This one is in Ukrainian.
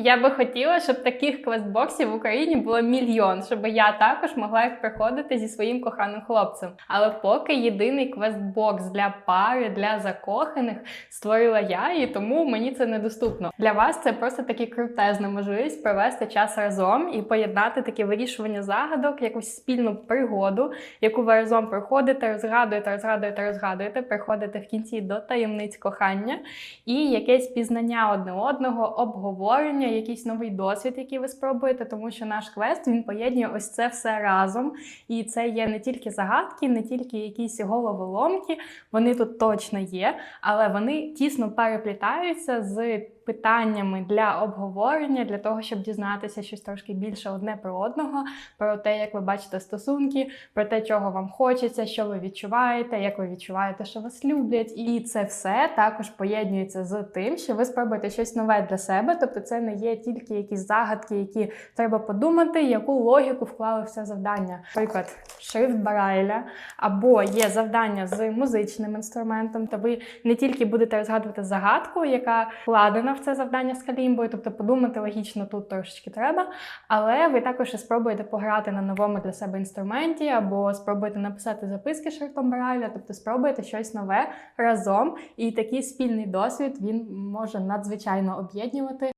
Я би хотіла, щоб таких квестбоксів в Україні було мільйон, щоб я також могла їх приходити зі своїм коханим хлопцем. Але поки єдиний квестбокс для пари, для закоханих створила я, і тому мені це недоступно. Для вас це просто таки крутезна можливість провести час разом і поєднати таке вирішування загадок, якусь спільну пригоду, яку ви разом проходите, розгадуєте, розгадуєте, розгадуєте, приходите в кінці до таємниць кохання і якесь пізнання одне одного, обговорення, якийсь новий досвід, який ви спробуєте, тому що наш квест він поєднує ось це все разом. І це є не тільки загадки, не тільки якісь головоломки, вони тут точно є, але вони тісно переплітаються з питаннями для обговорення, для того, щоб дізнатися щось трошки більше одне про одного, про те, як ви бачите стосунки, про те, чого вам хочеться, що ви відчуваєте, як ви відчуваєте, що вас люблять. І це все також поєднується з тим, що ви спробуєте щось нове для себе. Тобто, це не є тільки якісь загадки, які треба подумати, яку логіку вклали в це завдання. Наприклад, шрифт Барайля, або є завдання з музичним інструментом, то ви не тільки будете розгадувати загадку, яка вкладена в це завдання з калімбою, тобто подумати логічно тут трошечки треба, але ви також і спробуєте пограти на новому для себе інструменті, або спробуєте написати записки шрифтом Барайля, тобто спробуєте щось нове разом. І такий спільний досвід він може надзвичайно об'єднувати.